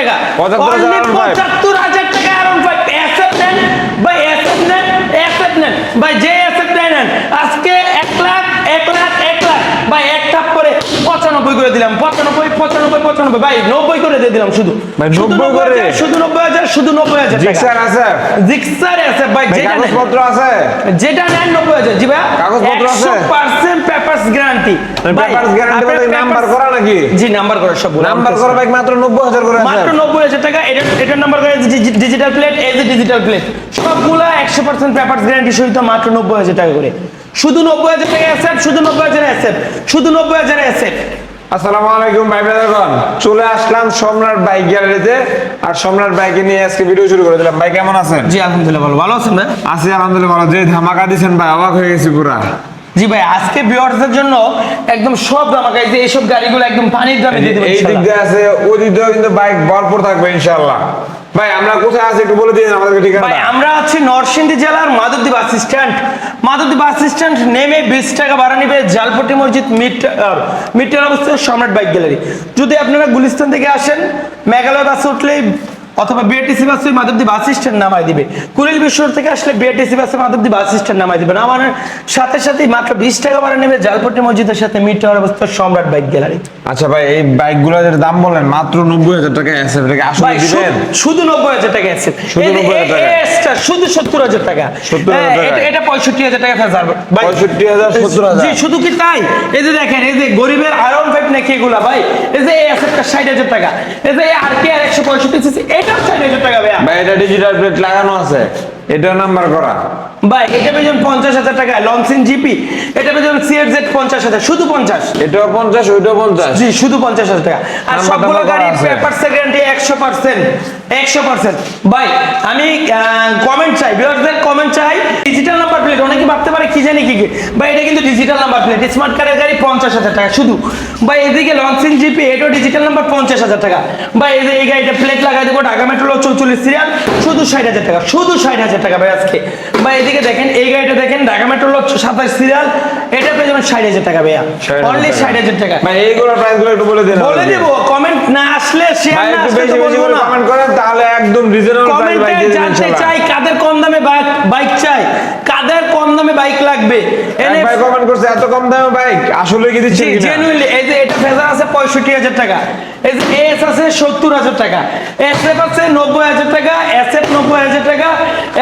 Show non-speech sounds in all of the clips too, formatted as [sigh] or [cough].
টাকা। 75,000 Only Iron five। 75,000 টাকা আরন five asset নেন ভাই অ্যাসেট নেন অ্যাসেট নেন। ভাই যে অ্যাসেট নেন। আজকে এক লাখ এক লাখ এক লাখ। ভাই এক টাপ করে পঁচানব্বই করে দিলাম। পঁচানব্বই পঁচানব্বই পঁচানব্বই। ভাই নব্বই করে দিয়ে দিলাম শুধু। ভাই, শুধু 90 করে? শুধু নব্বই হাজার শুধু নব্বই হাজার জিক্সার আছে। জিক্সার আছে ভাই ভাই যেটা নেন। কাগজপত্র আছে। যেটা নেন নব্বই হাজার। জি ভাই কাগজপত্র আছে? Papers guarantee papers guarantee number করা নাকি? জি নাম্বার করে সব নাম্বার করা বাইক মাত্র নব্বই হাজার করে মাত্র নব্বই হাজার টাকা এটা এটার নাম্বার করে ডিজিটাল প্লেট এই যে ডিজিটাল প্লেট সবগুলা একশো পার্সেন্ট পেপার্স গ্যারান্টি সহিত মাত্র নব্বই হাজার টাকা করে। শুধু নব্বই হাজার টাকা অ্যাসেট শুধু নব্বই হাজার অ্যাসেট শুধু নব্বই হাজার অ্যাসেট আসসালামু আলাইকুম ভাই চলে আসলাম সম্রাট বাইক গ্যালারিতে। আর সম্রাট বাইকে নিয়ে আজকে ভিডিও শুরু করে দিলাম। ভাই কেমন আছেন? জি আলহামদুলিল্লাহ ভালো। ভালো আছেন ভাই? আছি আলহামদুলিল্লাহ ভালো। যে ধামাকা দিছেন ভাই অবাক হয়ে গেছি পুরা। জি ভাই আজকে ভিউয়ার্সদের জন্য একদম সব আমাকে যে এইসব গাড়িগুলো একদম পানির দামে দিয়ে দেবো এই দিক দিয়ে আছে ওই দিক দিয়েও কিন্তু বাইক ভরপুর থাকবে ইনশাআল্লাহ ভাই আমরা কোথায় আছি একটু বলে দিন আমাদেরকে ভাই আমরা আছি নরসিংদী জেলার Madhabdi bus stand. Madhabdi bus stand নেমে বিশ টাকা ভাড়া নিবে জালপট্টি মসজিদ মিট মিডটার অবস্থায় সম্রাট বাইক গ্যালারি। যদি আপনারা গুলিস্তান থেকে আসেন মেঘালয় বাসে উঠলেই অথবা বিআরটিসি বাসে মাধবদী বাস স্ট্যান্ড নামাই দিবে। কুড়িল বিশ্বর থেকে আসলে বিআরটিসি বাসে মাধবদী বাস স্ট্যান্ড নামাই দিবে আমার সাথে সাথে মাত্র বিশ টাকা ভাড়া নেবে জালপট্টি মসজিদের সাথে মিডটার অবস্থায় সম্রাট বাইক গ্যালারি। আচ্ছা ভাই এই বাইকগুলোর দাম বললেন মাত্র নব্বই হাজার টাকা আছে এটাকে আসলে দিবেন? শুধু- নব্বই হাজার টাকা আছে শুধু 90,000 টাকা। শুধু সত্তর হাজার টাকা। 70,000 হ্যাঁ, টাকা। এটা- পঁয়ষট্টি হাজার টাকা ফেজার ভাই 65,000, 70,000 জি শুধু কি তাই? এই যে দেখেন এই যে গরিবের আয়রন ফাইভ নাকি এগুলা ভাই? এই যে এই অ্যাসেটটা ষাট হাজার টাকা। এই যে আর কে আর একশো পঁয়ষট্টি সিসি এটাও ষাট হাজার টাকা ভাইয়া ভাই এটা ডিজিটাল প্লেট লাগানো আছে। এটা নাম্বার করা। ভাই এটা পেয়েছেন পঞ্চাশ হাজার টাকা। Loncin GP. এটা পেয়েছেন সিএফ জেড পঞ্চাশ হাজার। শুধু পঞ্চাশ? এটাও পঞ্চাশ ওইটাও পঞ্চাশ। জি শুধু পঞ্চাশ হাজার টাকা। আর সবগুলো টাম্বার গাড়ি করা আছে। পেপার গ্যারান্টি একশো পার্সেন্ট একশো পার্সেন্ট ভাই আমি কমেন্ট চাই। ভিউয়ারদের কমেন্ট চাই। ডিজিটাল নাম্বার প্লেট অনেকে ভাবতে পারে কি জানি কি কি। ভাই এটা কিন্তু ডিজিটাল নাম্বার প্লেট স্মার্ট কার্ডের গাড়ি পঞ্চাশ হাজার টাকা শুধু। ভাই এদিকে লংসিং জিপি এটাও ডিজিটাল নাম্বার পঞ্চাশ হাজার টাকা। ভাই এই এই গাড়িটা প্লেট লাগাই দেবো ঢাকা মেট্রো চৌচল্লিশ সিরিয়াল শুধু ষাট হাজার টাকা শুধু ষাট হাজার টাকা ভাই আজকে। ভাই এদিকে দেখেন এই গাড়িটা দেখেন ঢাকা মেট্রো সাতাশ সিরিয়াল এটা পেয়ে যাবেন ষাট হাজার টাকা ভাইয়া। 60,000 অনলি টাকা। ষাট হাজার টাকা। ভাই এইগুলোর প্রাইসগুলো একটু বলে দেন বলে দেব কমেন্ট না আসলে শেয়ার না আসলে বেশি তো বেশি বলব করে না। কমেন্ট করেন তাহলে একদম রিজনেবল প্রাইস ভাই দিয়ে জানতে চাই কাদের কম দামে বাইক বাইক চাই। কাদের দামে বাইক লাগবে। ভাই কমেন্ট করছে এত কম দামে বাইক আসলে কি দিচ্ছেন কিনা? জেনুইনলি এই যে এটা ফেজার আছে পঁয়ষট্টি হাজার টাকা। এই যে এস আছে টাকা। এস এফ আছে টাকা এস এফ হাজার টাকা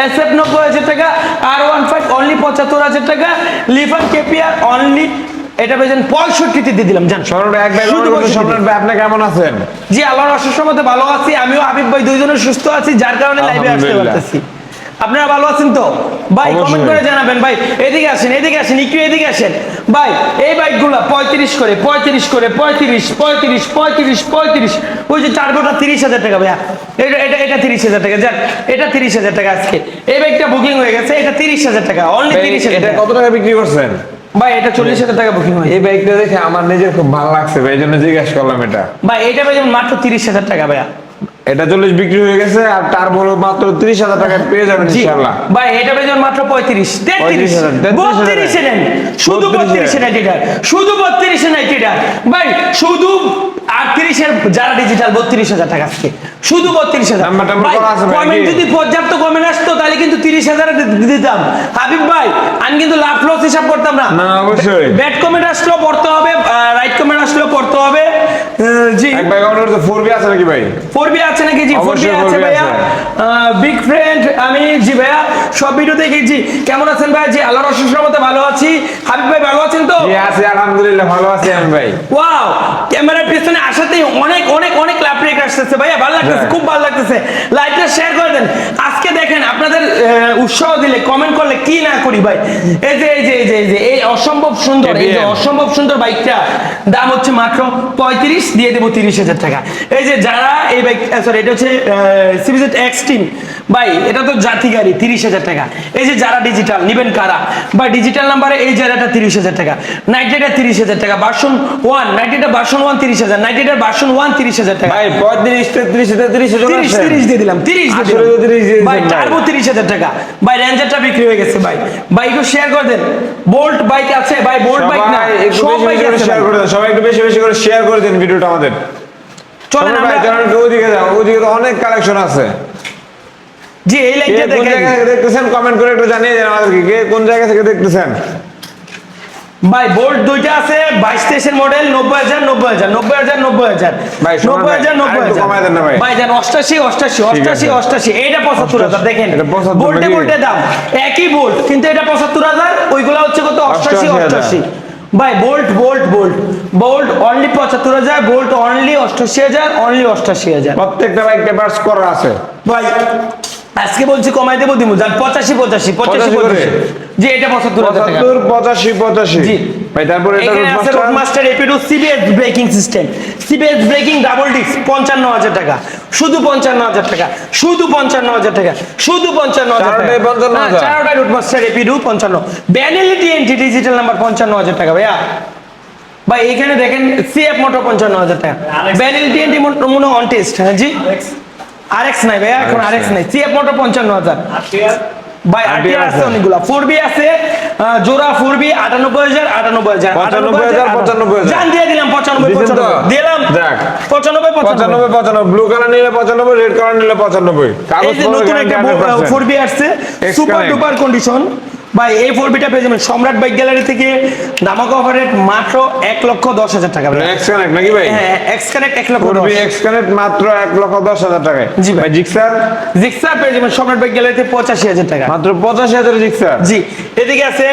এস এফ হাজার টাকা আর ওয়ান ফাইভ অনলি পঁচাত্তর হাজার টাকা লিফার কেপিআর অনলি এটা পেয়েছেন পঁয়ষট্টিতে দিয়ে দিলাম জান। সম্রাট ভাই শুধু কমেন্ট করছে 65 সম্রাট ভাই আপনি কেমন আছেন? জি আল্লাহর অশেষ মধ্যে ভালো আছি। আমিও হাবিব ভাই দুইজনে সুস্থ আছি যার কারণে লাইভে আসতে। পারতেছি। আপনারা ভালো আছেন তো? ভাই কমেন্ট করে জানাবেন ভাই। এদিকে আসেন এদিকে আসেন একটু এদিকে আসেন। ভাই এই বাইকগুলো পঁয়ত্রিশ করে পঁয়ত্রিশ করে পঁয়ত্রিশ পঁয়ত্রিশ পঁয়ত্রিশ পঁয়ত্রিশ। ওই যে চার গোটা তিরিশ হাজার টাকা ভাইয়া। এটা এটা এটা তিরিশ হাজার টাকা যাক এটা তিরিশ হাজার টাকা আজকে। এই বাইকটা বুকিং হয়ে গেছে এটা তিরিশ হাজার টাকা অনলি ভাই, তিরিশ হাজার টাকা। কত টাকা বিক্রি করছেন? ভাই এটা চল্লিশ হাজার টাকা বুকিং হয়েছে। এই বাইকটা দেখে আমার নিজের খুব ভালো লাগছে ভাই এই জন্য জিজ্ঞাসা করলাম এটা। ভাই এটা যাবেন মাত্র তিরিশ হাজার টাকা ভাইয়া। এটা চল্লিশ বিক্রি হয়ে গেছে আর তার মাত্র ত্রিশ হাজার টাকা পেয়ে যাবেন ভাই এটা বেজন মাত্র পঁয়ত্রিশ তেত্রিশ 35,000, 33,000 বত্রিশে নেন শুধু 32,000 বত্রিশে নাইট এটার শুধু বত্রিশে নাইট এটার ভাই শুধু আটত্রিশের যারা ডিজিটাল বত্রিশ হাজার টাকা আজকে। শুধু বত্রিশ হাজার। কমেন্ট যদি পর্যাপ্ত কমেন্ট আসতো তাহলে কিন্তু তিরিশ হাজার দিতাম। হাবিব ভাই আমি কিন্তু লাভ লস হিসাব করতাম না। না, অবশ্যই। ব্যাড কমেন্ট আসলেও পড়তে হবে রাইট কমেন্ট জি। এক ভাই কমেন্ট করছে আছে নাকি ভাই? ফোর আছে নাকি? জি ফোর আছে ভাইয়া। বিগ ফ্রেন্ড আমি জি ভাইয়া। সব ভিডিও দেখেছি কেমন আছেন ভাই? জি আল্লাহর অশেষ রহমতে ভালো আছি। হাবিব ভাই ভালো আছেন তো? জি আছি আলহামদুলিল্লাহ ভালো আছি আমি ভাই। ওয়াও ক্যামেরার পিছনে আসাতেই অনেক অনেক অনেক লাভ রেট আসতেছে ভাইয়া। ভালো লাগতেছে হ্যাঁ। খুব ভালো লাগতেছে। লাইকটা শেয়ার করে দেন আজকে দেখেন আপনাদের আহ, উৎসাহ দিলে কমেন্ট করলে কি না করি ভাই? এই যে এই যে এই যে এই যে এই অসম্ভব সুন্দর এই যে অসম্ভব সুন্দর বাইকটা দাম হচ্ছে মাত্র পঁয়ত্রিশ দিয়ে দেবো তিরিশ হাজার টাকা। এই যে যারা এই বাইক সরি এটা হচ্ছে সিবিজেড এক্স টিম ভাই এটা তো জাতি গাড়ি তিরিশ হাজার টাকা। এই যে যারা ডিজিটাল নিবেন কারা? বা ডিজিটাল নাম্বারে এই জায়গাটা তিরিশ হাজার টাকা। নাইট্রেটার তিরিশ হাজার টাকা বাসন ওয়ান নাইট্রেটার বাসন ওয়ান তিরিশ হাজার নাইট্রেটার বাসন ওয়ান তিরিশ হাজার টাকা। ভাই পঁয়ত্রিশ তেত্রিশ তেত্রিশ তিরিশ তিরিশ দিয়ে দিলাম তিরিশ দিয়ে আসলে তো 30 দিয়ে দিলাম ভাই দিয়েছেন ভাই। টার্বো তিরিশ হাজার টাকা। ভাই রেঞ্জারটা বিক্রি হয়ে গেছে ভাই। বাইকও শেয়ার করে দেন। বোল্ট বাইক আছে ভাই বোল্ট বাইক না। সব বেশি বাইক আছে শেয়ার করে দেন সবাই একটু বেশি বেশি করে শেয়ার করে দেন ভিডিওটা আমাদের। চলেন ভাই আমরা একটু ওইদিকে যাও ওইদিকে তো অনেক কালেকশন আছে। জি এই লাইনটা দেখেন। দেখতেছেন কমেন্ট করে একটু জানিয়ে দেন আমাদেরকে কোন জায়গা থেকে দেখতেছেন? ভাই বোল্ট দুইটা আছে বাইশ তেইশের মডেল নব্বই হাজার নব্বই হাজার নব্বই হাজার নব্বই হাজার। নব্বই হাজার নব্বই হাজার। ভাই। যান অষ্টাশি অষ্টাশি অষ্টাশি। অষ্টাশি এইটা পঁচাত্তর হাজার দেখেন। বোল্টে বোল্টে দাম একই বোল্ট কিন্তু এটা পঁচাত্তর হাজার ওইগুলো হচ্ছে কত? অষ্টাশি 88,000 অষ্টাশি। ভাই bolt bolt bolt. Bolt only পঁচাত্তর হাজার বোল্ট অনলি অষ্টাশি হাজার অনলি অষ্টাশি হাজার। প্রত্যেকটা বাইক পেপারস করা আছে। ভাই আজকে বলছি কমাই দেবো দিমু। যান পঁচাশি পঁচাশি পঁচাশি 85 করে? পঁচাশি। জি এটা পঁচাত্তর হাজার টাকা। পঁচাত্তর পঁচাশি পঁচাশি। জি। ভাই তারপরে এটা আছে Roadmaster Roadmaster CBS braking system CBS braking double disc পঞ্চান্ন হাজার টাকা। শুধু পঞ্চান্ন হাজার টাকা। শুধু পঞ্চান্ন হাজার টাকা। শুধু পঞ্চান্ন হাজার টাকা। চারোটায় 55,000 হ্যাঁ, চারোটায় রোডমাস্টার এপিডু পঞ্চান্ন। ব্যানিলিটি ডিজিটাল নাম্বার পঞ্চান্ন হাজার টাকা ভাইয়া। ভাই এখানে দেখেন সিএফ মোটর পঞ্চান্ন হাজার টাকা। ব্যানিলিটি এনটি মনে অন টেস্ট হ্যাঁ জি। আরএক্স নাই ভাইয়া এখন আরএক্স নাই। সিএফ মোটর পঞ্চান্ন হাজার। ভাই RTR আছে। অনেকগুলো। আছে জোড়া ফোর বি আটানব্বই হাজার আটানব্বই হাজার 95,000, 95,000 জান দিয়ে দিলাম পঁচানব্বই দিছেন তো? পঁচানব্বই। দিলাম। যাক। পঁচানব্বই পঁচানব্বই। পঁচানব্বই পঁচানব্বই। ব্লু কালার নিলে পঁচানব্বই রেড কালার নিলে পঁচানব্বই। এই কাগজ নতুন একটা আসছে। সুপার. ডুপার কন্ডিশন ভাই এই ফোর বিটা পেয়ে যাবেন। সম্রাট বাইক গ্যালারি থেকে নামক অফার রেট মাত্র এক লক্ষ দশ হাজার টাকা। এক্স কানেক্ট নাকি ভাই? হ্যাঁ এক্স কানেক্ট এক লক্ষ এক্স কানেক্ট মাত্র এক লক্ষ দশ হাজার টাকা জি ভাই। জিক্সার জিক্সার পেয়ে যাবেন সম্রাট বাইক গ্যালারিতে পঁচাশি হাজার টাকা। মাত্র পঁচাশি হাজার জিক্সার জি এদিকে আছে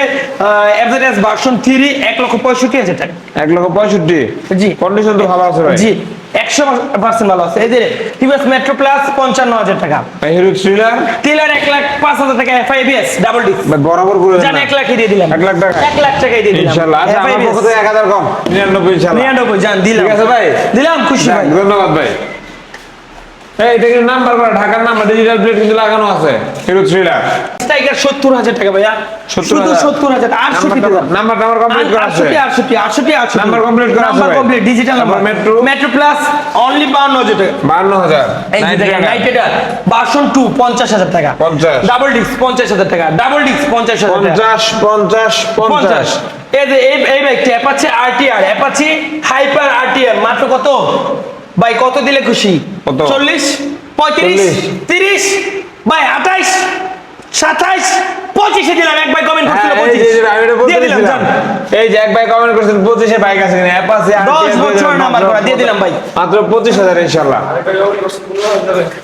এফজেডএস ভার্সন থ্রি এক লক্ষ পঁয়ষট্টি হাজার টাকা। এক লক্ষ পঁয়ষট্টি। জি। কন্ডিশন তো ভালো আছে ভাই। জি। একশো পার্সেন্ট ভালো আছে। এই যে টিভিএস মেট্রো প্লাস পঞ্চান্ন হাজার টাকা। হিরো থ্রিলার টিলার এক লাখ পাঁচ হাজার টাকা এফআইবিএস ডাবল ডিস্ক ভাই বরাবর করে জান এক লাখ দিয়ে দিলাম। এক লাখ টাকা? এক লাখ টাকাই দিয়ে দিলাম। ইনশাল্লাহ। আচ্ছা আমার পক্ষ থেকে এক হাজার কম। নিরানব্বই ইনশাল্লাহ। নিরানব্বই জান দিলাম। ঠিক আছে ভাই? দিলাম খুশি ভাই। ধন্যবাদ ভাই। এটা কিন্তু নাম্বার করা ঢাকার নাম্বার ডিজিটাল প্লেট কিন্তু লাগানো আছে। হিরো থ্রিলার স্ট্রাইকার সত্তর হাজার টাকা ভাইয়া। 70,000 শুধু সত্তর হাজার আটষট্টি নাম্বার নাম্বার কমপ্লিট করা আছে। আটষট্টি আটষট্টি আটষট্টি নাম্বার complete করা আছে number complete digital number metro? Metro plus only বাউন্ন হাজার টাকা। হাজার। টু পঞ্চাশ হাজার টাকা। 50 ডাবল ডিস্ক পঞ্চাশ হাজার টাকা। ডাবল ডিস্ক পঞ্চাশ হাজার টাকা। পঞ্চাশ পঞ্চাশ পঞ্চাশ। পঞ্চাশ। এই যে এই এই বাইকটি Apache RTR Apache hyper RTR মাত্র কত? ভাই কত দিলে খুশি? চল্লিশ? পঁয়ত্রিশ? তিরিশ? ভাই আঠাইশ? সাতাইশ পঁচিশে দিলাম এক ভাই কমেন্ট করছিল হ্যাঁ, এই যে- এক ভাই কমেন্ট করেছেন পঁচিশে বাইক আছে কিনা দশ বছর নাম্বার করা, দিয়ে দিলাম ভাই। মাত্র পঁচিশ হাজার ইনশাল্লাহ।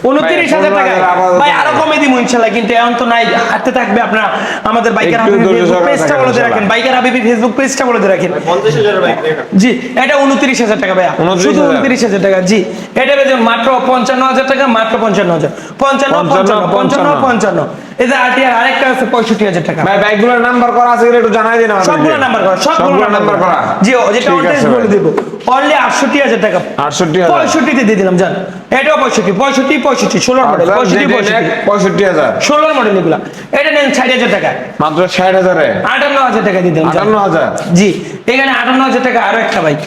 উনত্রিশ হাজার টাকা ভাই আরও কমে দিব ইনশাল্লাহ কিন্তু এখন তো নাই। হাতে থাকবে আপনার আমাদের বাইকার একটু হাবিবি ফেসবুক পেজটা বলে দিয়ে রাখেন। বাইকার হাবিবি ফেসবুক পেজটা বলে দিয়ে রাখেন। জি এটা উনত্রিশ হাজার টাকা ভাইয়া। শুধু উনত্রিশ হাজার টাকা জি। এটা বেজে মাত্র পঞ্চান্ন হাজার টাকা মাত্র পঞ্চান্ন হাজার। পঞ্চান্ন পঞ্চান্ন পঞ্চান্ন পঞ্চান্ন। এই যে আরটিআর আরেকটা আছে পঁয়ষট্টি হাজার টাকা। ভাই বাইকগুলোর নাম্বার করা আছে কিনা একটু জানাই দিন আমাদেরকে। সবগুলো নাম্বার করা সবগুলো নাম্বার করা। জি যেটা অনটেস্ট বলে ভাই। অনলি আটষট্টি হাজার টাকা। আটষট্টি হাজার। পঁয়ষট্টিতে দিয়ে দিলাম জান। এটাও পঁয়ষট্টি পঁয়ষট্টি পঁয়ষট্টি ষোলোর মডেল আচ্ছা, মডেল এগুলা। এটা নেন ষাট হাজার টাকা। মাত্র ষাট হাজারে? আটান্ন হাজার টাকা দিয়ে দিলাম জান। আটান্ন হাজার? জি এখানে আটান্ন হাজার টাকা আরও একটা বাইক।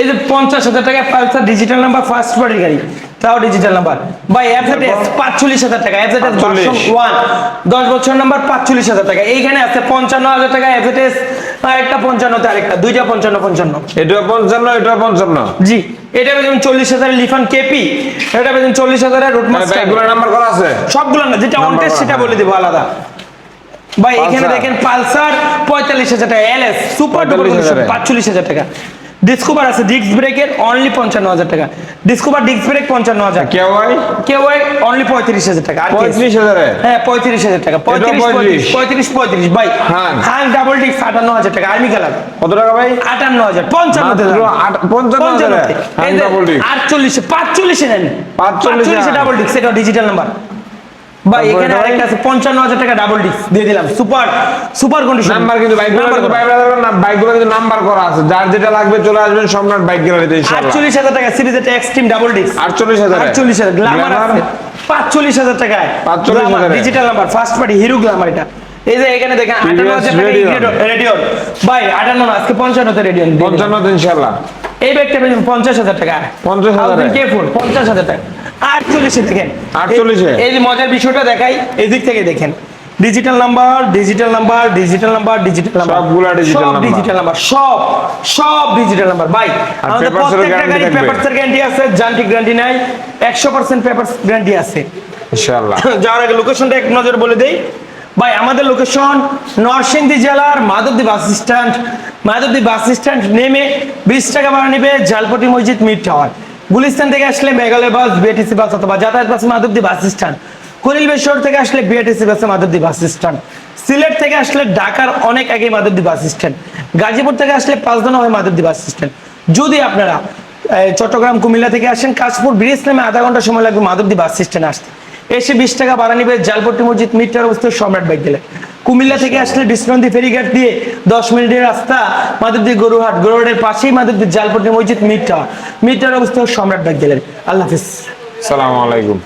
এই যে পঞ্চাশ হাজার টাকা Pulsar digital number first party গাড়ি। তাও ডিজিটাল নাম্বার ভাই এফজেডএস পাঁচচল্লিশ হাজার টাকা। এফজেডএস 45 ভার্সন ওয়ান দশ বছর নাম্বার পাঁচচল্লিশ হাজার টাকা। এইখানে আছে পঞ্চান্ন হাজার টাকা এফজেডএস একটা পঞ্চান্নতে আরেকটা। দুইটা পঞ্চান্ন পঞ্চান্ন। এটা পঞ্চান্ন এটা পঞ্চান্ন। জি। এটা চল্লিশ হাজারের লিফান কেপি এটা পেয়েছেন চল্লিশ হাজারের রুট মাস্টার বাইকগুলোর নাম্বার করা আছে? সবগুলো না যেটা অনটেস্ট করা, সেটা। বলে দেবো আলাদা। ভাই এখানে দেখেন পালসার পঁয়তাল্লিশ হাজার টাকা এলএস সুপার ডুপার 45,000 পাঁচচল্লিশ হাজার টাকা। ডিসকভার আছে ডিস্ক ব্রেকের অনলি পঞ্চান্ন হাজার টাকা। ডিসকভার ডিস্ক ব্রেক পঞ্চান্ন হাজার। কেউ কেউ অনলি পঁয়ত্রিশ হাজার টাকা? পঁয়ত্রিশ হাজারে হ্যাঁ পঁয়ত্রিশ হাজার টাকা। পঁয়ত্রিশ পঁয়ত্রিশ পঁয়ত্রিশ। ভাই হ্যাঁ। ডাবল ডিস্ক আটান্ন হাজার টাকা। আর্মি কালার কত টাকা ভাই? আটান্ন হাজার পঞ্চান্ন disc। আটচল্লিশে পাঁচচল্লিশে নেন। পাঁচচল্লিশে। ডাবল ডিস্ক সেটা ডিজিটাল নাম্বার ভাই এখানে আরেকটা আছে পঞ্চান্ন হাজার টাকা ডাবল ডিস্ক দিয়ে দিলাম। সুপার সুপার কন্ডিশন নাম্বার কিন্তু বাইকগুলো কিন্তু বাইকগুলো কিন্তু নাম্বার করা আছে। যার যেটা লাগবে চলে আসবেন সম্রাট বাইক গ্যালারিতে ইনশাআল্লাহ। আটচল্লিশ হাজার টাকা সিরিজ এটা এক্সট্রিম ডাবল ডিস্ক আটচল্লিশ হাজার আটচল্লিশ হাজার আছে। পাঁচচল্লিশ হাজার টাকায়। 45 digital number first party Hero Glamour এটা। এই যে এখানে দেখেন আটান্ন হাজার টাকা Radeon। রেডিও ভাই আটান্ন না আজকে পঞ্চান্নতে রেডিও পঞ্চান্ন ইনশাল্লাহ এই ব্যাগটা পেয়েছেন পঞ্চাশ হাজার টাকা। 50,000 এ? কে ফোন পঞ্চাশ হাজার টাকা। আটচল্লিশে দেখেন। 48 এ? এই- যে মজার বিষয়টা দেখাই এই দিক থেকে দেখেন। Digital number digital number digital number digital number সবগুলা digital সব ডিজিটাল নাম্বার সব সব ডিজিটাল নাম্বার ভাই আমাদের প্রত্যেকটা গাড়ি? পেপারসের গ্যারান্টি আছে যান্ত্রিক গ্যারান্টি নাই একশো পার্সেন্ট পেপারস গ্যারান্টি আছে। ইনশাআল্লাহ। [coughs] যাওয়ার আগে লোকেশনটা এক নজর বলে দেই। ভাই আমাদের লোকেশন নরসিংদী জেলার Madhabdi bus stand Madhabdi bus stand নেমে বিশ টাকা ভাড়া নেবে জালপটি মসজিদ মিড টাওয়ার গুলিস্তান থেকে আসলে মেঘালয় বাস বিএটিসি বাস অথবা যাতায়াত bus, Madhabdi bus stand. Kuril বেশর থেকে আসলে বিএটিসি বাসে, মাধবদী বাস স্ট্যান্ড। সিলেট থেকে আসলে ঢাকার অনেক আগে মাধবদী বাস স্ট্যান্ড। গাজীপুর থেকে আসলে পাঁচদনা হয় মাধবদী বাস স্ট্যান্ড। যদি আপনারা চট্টগ্রাম, কুমিল্লা থেকে আসেন, কাশপুর ব্রিজ নামে আধা ঘণ্টা সময় লাগবে মাধবদী বাস স্ট্যান্ডে আসতে। এসে বিশ টাকা ভাড়া নিবে জালপট্টি মসজিদ মিটার অবস্থিত সম্রাট বাইক গেলে কুমিল্লা থেকে আসলে ডিসকাউন্টি ফেরিঘাট দিয়ে দশ মিনিটের রাস্তা মাধবদী গরুহাট গরুহাটের পাশেই মাধবদী জালপট্টি মসজিদ মিটার মিটার অবস্থা সম্রাট ডাক গেলেন আল্লাহ হাফিজ। সালামু আলাইকুম।